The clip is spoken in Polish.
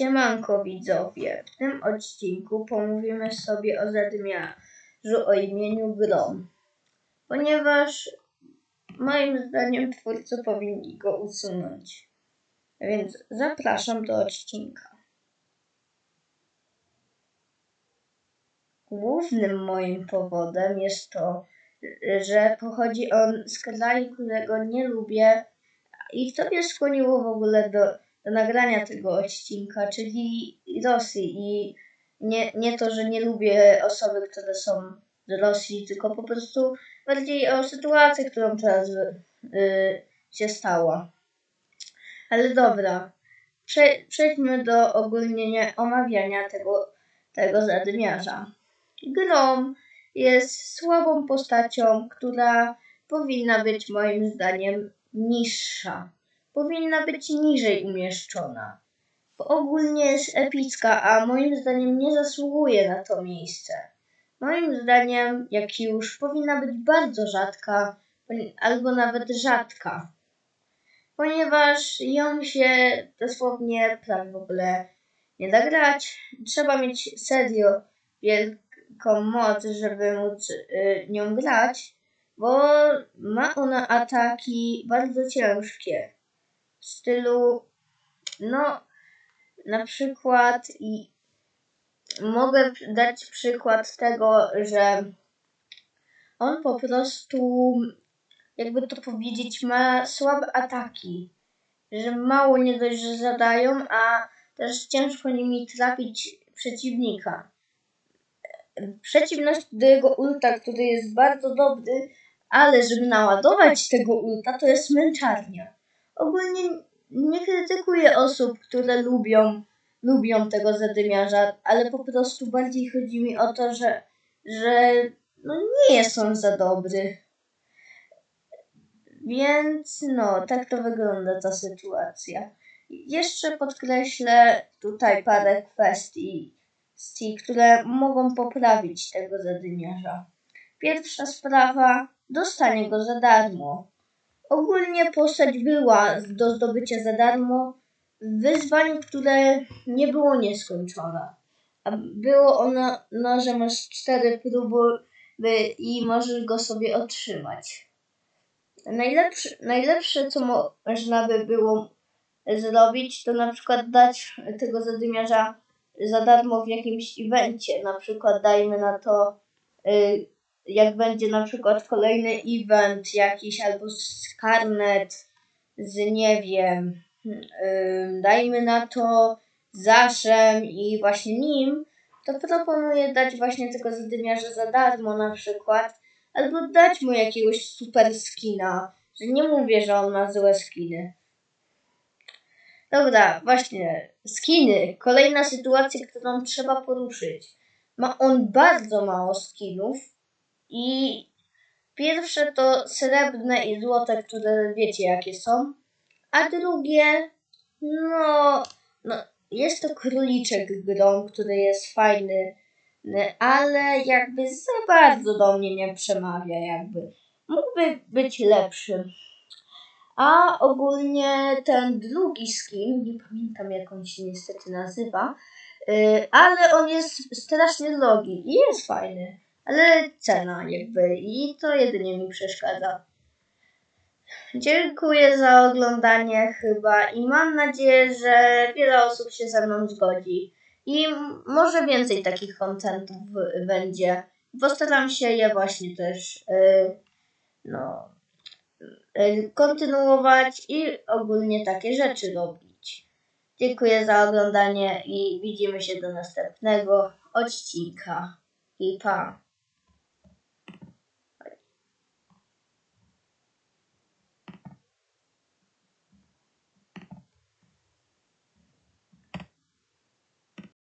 Siemanko widzowie, w tym odcinku pomówimy sobie o zadymiarzu o imieniu Grom, ponieważ moim zdaniem twórcy powinni go usunąć. Więc zapraszam do odcinka. Głównym moim powodem jest to, że pochodzi on z kraju, którego nie lubię i co mnie skłoniło w ogóle do do nagrania tego odcinka, czyli Rosji. I nie, nie to, że nie lubię osoby, które są z Rosji, tylko po prostu bardziej o sytuacji, którą teraz y, się stała. Ale dobra, Prze przejdźmy do ogólnie omawiania tego, tego zadymiarza. Grom jest słabą postacią, która powinna być moim zdaniem niższa powinna być niżej umieszczona. Bo ogólnie jest epicka, a moim zdaniem nie zasługuje na to miejsce. Moim zdaniem, jak już, powinna być bardzo rzadka, albo nawet rzadka. Ponieważ ją się dosłownie prawie w ogóle nie da grać. Trzeba mieć serio wielką moc, żeby móc y, nią grać, bo ma ona ataki bardzo ciężkie w stylu, no, na przykład i mogę dać przykład tego, że on po prostu, jakby to powiedzieć, ma słabe ataki, że mało nie dość, że zadają, a też ciężko nimi trafić przeciwnika. Przeciwność do jego ulta, który jest bardzo dobry, ale żeby naładować tego ulta, to jest męczarnia ogólnie nie krytykuję osób, które lubią, lubią tego zadymiarza, ale po prostu bardziej chodzi mi o to, że, że no nie jest on za dobry. Więc no, tak to wygląda ta sytuacja. Jeszcze podkreślę tutaj parę kwestii, które mogą poprawić tego zadymiarza. Pierwsza sprawa, dostanie go za darmo. Ogólnie postać była do zdobycia za darmo w wyzwaniu, które nie było nieskończone. A było ono, no, że masz cztery próby i możesz go sobie otrzymać. Najlepsze, najlepsze, co można by było zrobić, to na przykład dać tego zadymiarza za darmo w jakimś evencie. Na przykład dajmy na to y, jak będzie na przykład kolejny event jakiś albo skarnet z nie wiem, dajmy na to Zaszem i właśnie nim, to proponuję dać właśnie tego zadymiarza za darmo na przykład, albo dać mu jakiegoś super skina, że nie mówię, że on ma złe skiny. Dobra, właśnie, skiny. Kolejna sytuacja, którą trzeba poruszyć. Ma on bardzo mało skinów, i pierwsze to srebrne i złote, które wiecie jakie są. A drugie, no, no jest to króliczek grom, który jest fajny, ale jakby za bardzo do mnie nie przemawia, jakby. Mógłby być lepszy. A ogólnie ten drugi skin, nie pamiętam jak on się niestety nazywa, yy, ale on jest strasznie drogi i jest fajny ale cena jakby i to jedynie mi przeszkadza. Dziękuję za oglądanie chyba i mam nadzieję, że wiele osób się ze mną zgodzi. I może więcej takich kontentów będzie. Postaram się je właśnie też yy, no, yy, kontynuować i ogólnie takie rzeczy robić. Dziękuję za oglądanie i widzimy się do następnego odcinka. I pa!